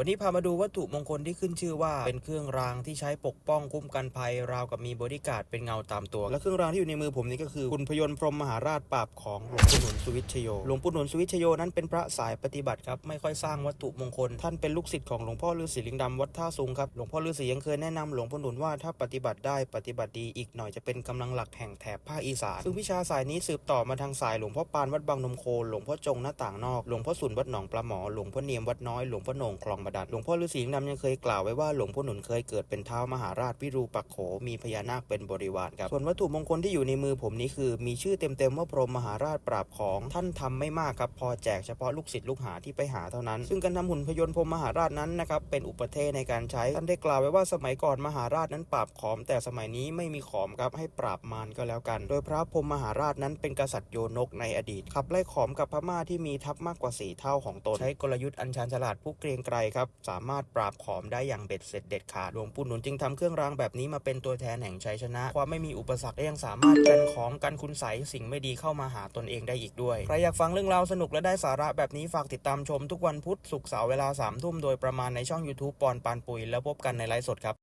วันนี้พามาดูวัตถุมงคลที่ขึ้นชื่อว่า เป็นเครื่องรางที่ใช้ปกป้องคุ้มกันภัยราวกับมีบริการเป็นเงาตามตัว และเครื่องรางที่อยู่ในมือผมนี่ก็คือคุณพยนต์พรหมมหาราชปราบของหลวงปู่หนุนสุวิชโยหลวงปู่หนุนสุวิชโยนั้นเป็นพระสายปฏิบัติครับไม่ค่อยสร้างวัตถุมงคล ท่านเป็นลูกศิษย์ของหลวงพ่อฤาษีลิงดำวัดท่าสูงครับหลวงพ่อฤาษียังเคยแนะนำหลวงพ่หนุนว่าถ้าปฏิบัติได้ปฏิบัติดีอีกหน่อยจะเป็นกำลังหลักแห่งแถบภาคอีสานซึ่งวิชาสายนี้สืบต่อมาทางสายหลวงพ่อปานวัดบางนมโคหลวงพ่อจงหน้าต่างนอกหลวงพ่อสุนวัดหนองปลาหมอหลวงพ่อเนียมวัดน้อยหลวงพ่อหนงคลองดัดหลวงพ่อฤาษีงดำยังเคยกล่าวไว้ว่าหลวงพ่อหนุนเคยเกิดเป็นเท้ามหาราชวิรูปักโข มีพญานาคเป็นบริวารครับ ส่วนวัตถุมงคลที่อยู่ในมือผมนี้คือ มีชื่อเต็มๆว่าพรหมมหาราชปราบของท่านทำไม่มากครับ พอแจกเฉพาะลูกศิษย์ลูกหาที่ไปหาเท่านั้น ซึ่งการทำหุ่นพยนต์พรหมมหาราชนั้นนะครับเป็นอุปเทศในการใช้ท่านได้กล่าวไว้ว่าสมัยก่อนมหาราชนั้นปราบขอม แต่สมัยนี้ไม่มีขอมครับให้ปราบมารก็แล้วกัน โดยพระพรหมมหาราชนั้นเป็นกษัตริย์โยนกในอดีตขับไล่ขอมกับพม่าที่มีทัพมากกว่าสี่เท่าของตนใช้กลยุทธ์อัญชันฉลาดผู้เกรียงไกรครับสามารถปราบขอมได้อย่างเบ็ดเสร็จเด็ดขาดหลวงปู่หนุนจึงทำเครื่องรางแบบนี้มาเป็นตัวแทนแห่งชัยชนะ ความไม่มีอุปสรรคและยังสามารถกันของกันคุณใสสิ่งไม่ดีเข้ามาหาตนเองได้อีกด้วย ใครอยากฟังเรื่องราวสนุกและได้สาระแบบนี้ฝากติดตามชมทุกวันพุธศุกร์เสาร์เวลา3ามทุ่มโดยประมาณในช่อง YouTube ปอนปานปุยแล้วพบกันในไลฟ์สดครับ